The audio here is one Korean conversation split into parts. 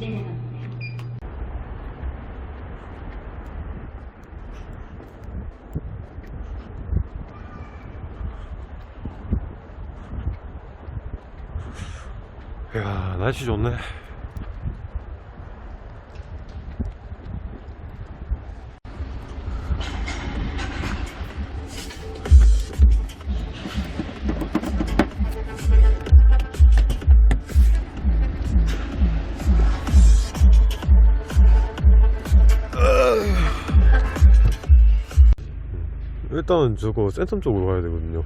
내려갑니다. 야 날씨 좋네 일단은 저거 센텀 쪽으로 가야 되거든요.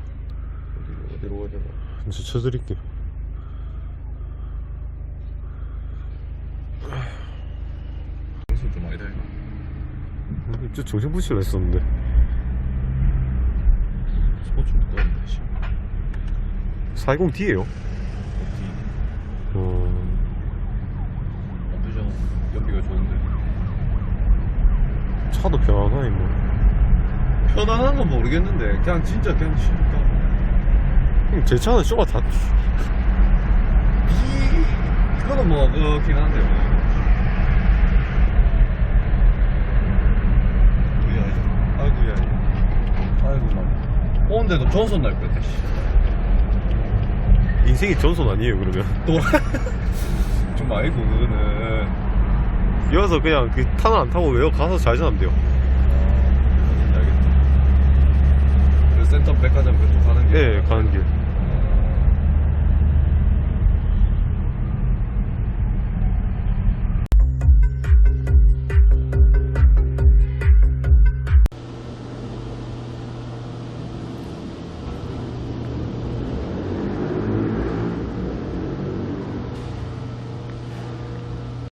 어디로 가야 되나? 이제 쳐드릴게요. 무슨 좀 아니다 이거 저 정신 부실라 했었는데. 스포츠 못 가는데 씨. 420D에요. 어... 나쁘죠 연비가 좋은데. 차도 편하니 뭐 편안한 건 모르겠는데 그냥 진짜 그냥 쉽다 형, 제 차는 쇼가 다 이거는 뭐 그렇긴 한데 뭐. 아이고야 아이고 막. 오는데도 전선 날 씨. 인생이 전선 아니에요 그러면. 좀 아니고 그거는. 이어서 그냥 그 탄을 안 타고 외워 가서 좌회전하면 돼요 아, 알겠다 그 센터 백화점 그쪽 가는 길? 예 가는 길.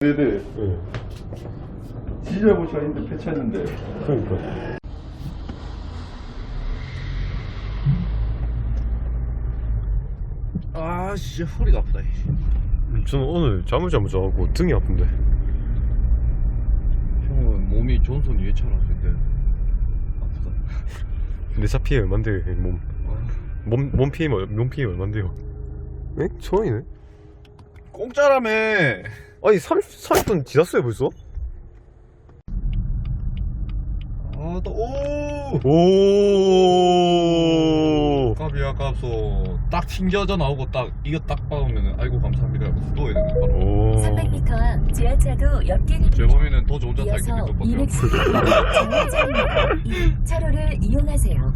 네네. 예. 진짜 보시가 있는데 폐차했는데. 그러니까 아 진짜 허리가 아프다 이. 저는 오늘 잠을 잘못 자갖고 등이 아픈데. 형은 몸이 존슨 위에 차놨을 때 아프다. 내차 피해 얼만데요 몸, 아, 몸, 몸 피해 몸 피해 얼만데요. 에? 처음이네? 공짜라며! 아니 30, 30분 지났어요 벌써? 아또 오! 오! 값이야 값소 딱 튕겨져 나오고 딱 이거 딱 박으면 아이고 감사합니다 하고 누워야 되는 거 바로 오 300m 앞 지하차도 옆길입니다. 재범이는 더 좋은 차 타기 이어서 그것밖에 210m 정류장입니다. 이 차로를 이용하세요.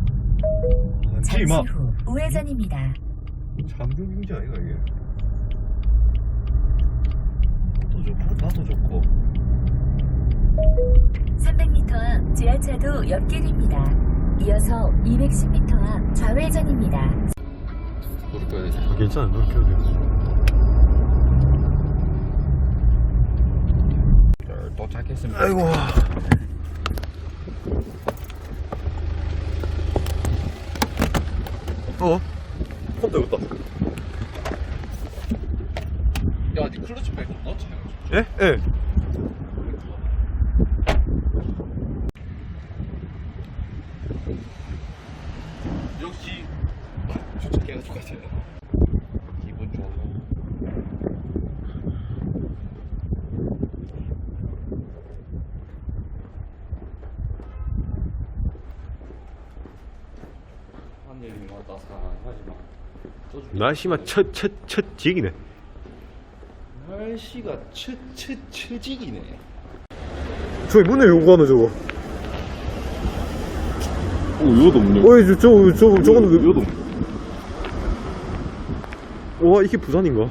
잠시 지마 후 우회전입니다. 잠금인지 아이가 이게 나도 좋고 나도 좋고 300m 앞 지하차도 옆길입니다. 이어서 210m 앞 좌회전입니다. 아, 켜도 돼요 자, 도착했습니다. 아이고. 어? 폰도 없다. 야 니 클러치 백좀 넣자 예? 예 역시 주차기가 똑같아요 기분 좋아 하늘이 따스하지만 날씨만 첫첫첫 지기네. 날씨가 처처 처지기네. 저기 문에 요구하는 저거. 오 이거도 없네. 어이 저, 저, 저, 저거는 그- 이거도 와 이게 부산인가?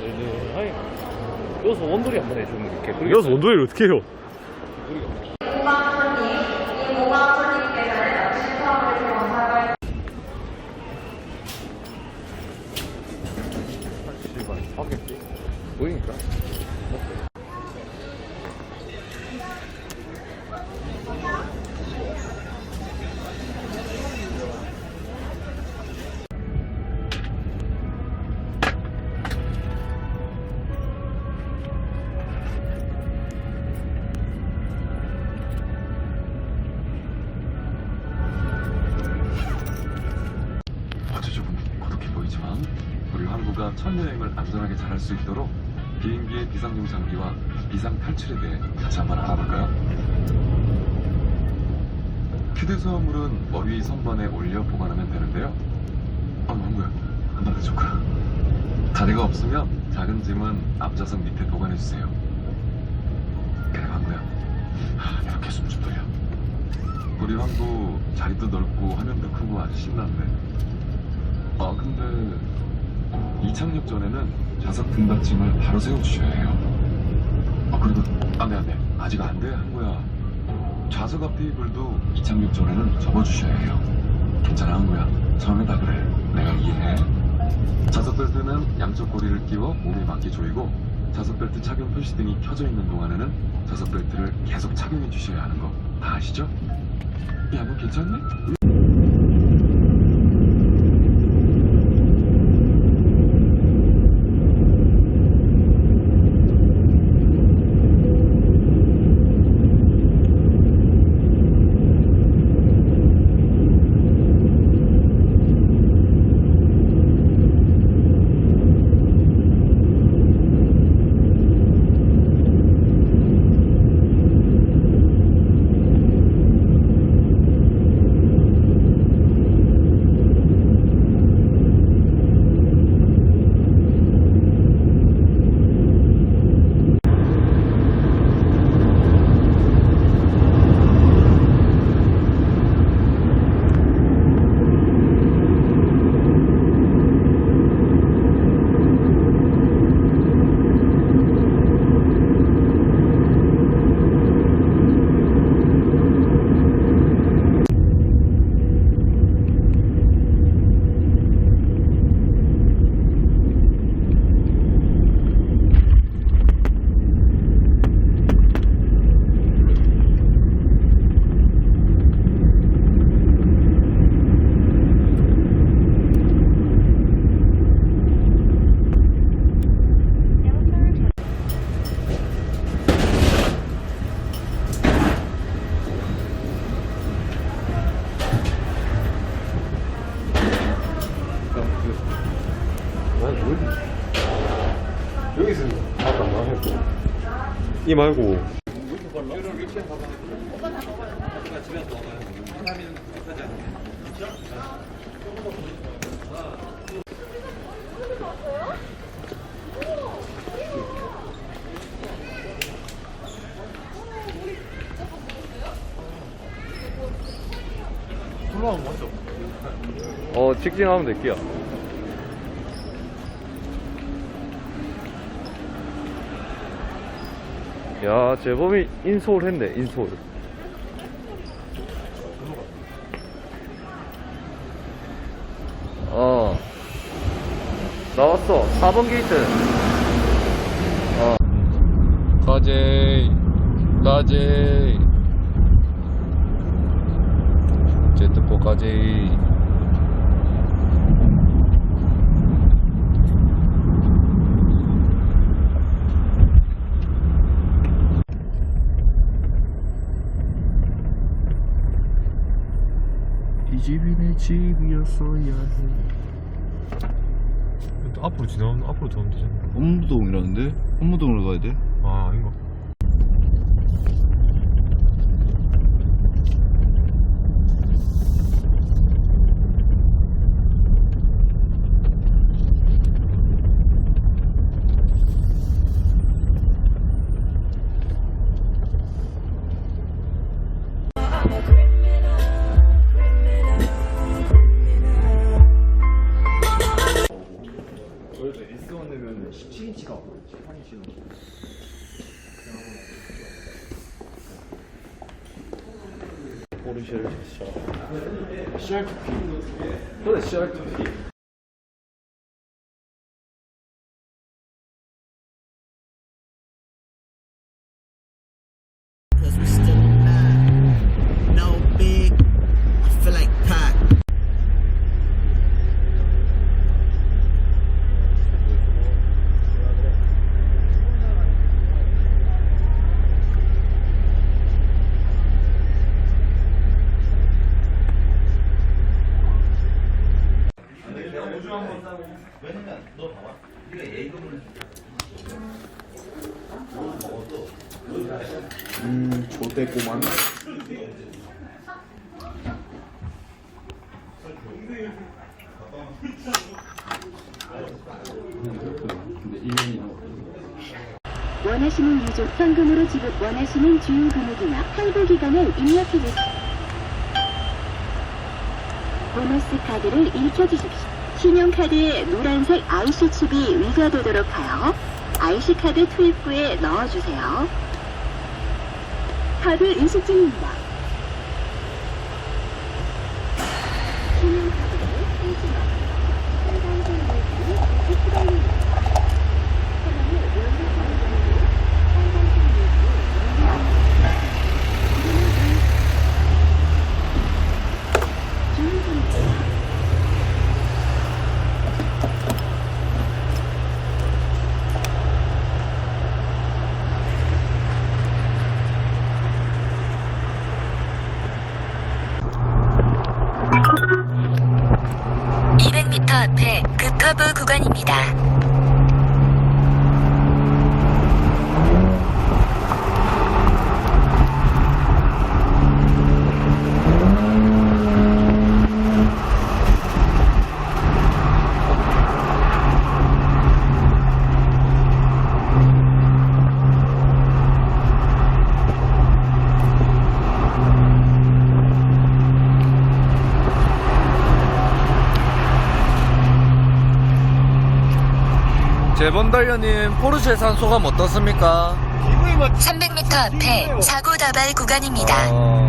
네네 아니 원돌이 한번 해주면 이렇게 여기서 원도리를 어떻게 해요? 첫 여행을 안전하게 잘할 수 있도록 비행기의 비상용 장비와 비상 탈출에 대해 같이 한번 알아볼까요? 휴대소화물은 머리 위 선반에 올려 보관하면 되는데요. 아, 망구야. 한번더 좋구나. 자리가 없으면 작은 짐은 앞좌석 밑에 보관해주세요. 그래, 망구야. 하, 이렇게 숨 좀 돌려. 우리 황도 자리도 넓고 화면도 크고 아주 신나는데. 아, 근데 이 착륙 전에는 좌석 등받침을 바로 세워주셔야 해요. 아, 그리고 안 돼 안 돼 아직 안 돼 한 거야. 좌석 앞 테이블도 이 착륙 전에는 접어주셔야 해요. 괜찮아 한 거야. 처음에 다 그래. 내가 이해해. 좌석 벨트는 양쪽 고리를 끼워 몸에 맞게 조이고 좌석 벨트 착용 표시등이 켜져 있는 동안에는 좌석 벨트를 계속 착용해 주셔야 하는 거 다 아시죠? 야, 너 괜찮니? 이 말고. 어 직진하면 될게요 야 재범이 인솔 했네 인솔. 어. 나왔어 4번 게이트. 어. 가제이 가제이. 제트포 가제이 이 집이 내 집이었어야 해. 또 앞으로 지나면 앞으로 가면 되잖아. 업무동이라는데? 업무동으로 가야 돼? 아 아닌가? 포르쉐를 샷. CR2P. 그래 CR2P. Cause 원하시는 유족 현금으로 지급 원하시는 주요 금액이나 할부 기간을 입력해 주십시오. 보너스 카드를 읽혀 주십시오. 신용카드에 노란색 IC 칩이 위가되도록 하여 IC 카드 투입구에 넣어 주세요. 카드 인식 중입니다. 신용카드를 인식 빨간색 물건이 계속 휘날립니다. 5번입니다. 재본달려님 포르쉐 산 소감 어떻습니까? 300m 앞에 사고 다발 구간입니다. 어,